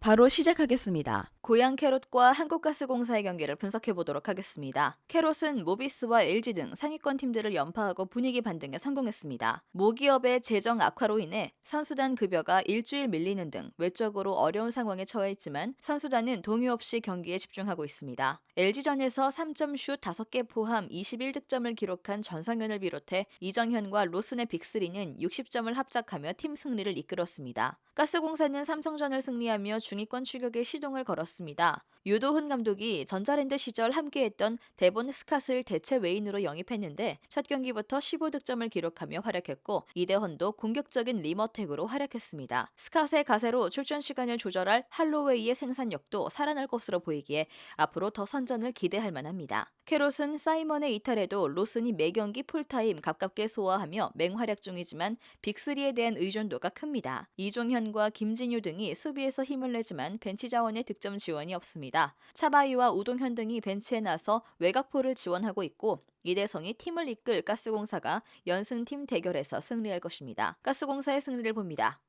바로 시작하겠습니다. 고양 캐롯과 한국가스공사의 경기를 분석해 보도록 하겠습니다. 캐롯은 모비스와 LG 등 상위권 팀들을 연파하고 분위기 반등에 성공했습니다. 모기업의 재정 악화로 인해 선수단 급여가 일주일 밀리는 등 외적으로 어려운 상황에 처해 있지만 선수단은 동요 없이 경기에 집중하고 있습니다. LG전에서 3점 슛 5개 포함 21득점을 기록한 전성현을 비롯해 이정현과 로슨의 빅3는 60점을 합작하며 팀 승리를 이끌었습니다. 가스공사는 삼성전을 승리하며 중위권 추격에 시동을 걸었습니다. 유도훈 감독이 전자랜드 시절 함께했던 데본 스캇을 대체 외인으로 영입했는데 첫 경기부터 15득점을 기록하며 활약했고 이대헌도 공격적인 리머텍으로 활약했습니다. 스캇의 가세로 출전 시간을 조절할 할로웨이의 생산력도 살아날 것으로 보이기에 앞으로 더 선전을 기대할 만합니다. 캐롯은 사이먼의 이탈에도 로슨이 매경기 풀타임 가깝게 소화하며 맹활약 중이지만 빅3에 대한 의존도가 큽니다. 이종현과 김진유 등이 수비에서 힘을 내지만 벤치 자원의 득점 지원이 없습니다. 차바이와 우동현 등이 벤치에 나서 외곽포를 지원하고 있고 이대성이 팀을 이끌 가스공사가 연승팀 대결에서 승리할 것입니다. 가스공사의 승리를 봅니다.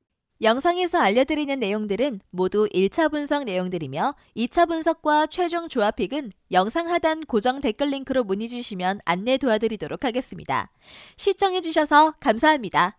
영상에서 알려드리는 내용들은 모두 1차 분석 내용들이며 2차 분석과 최종 조합픽은 영상 하단 고정 댓글 링크로 문의 주시면 안내 도와드리도록 하겠습니다. 시청해주셔서 감사합니다.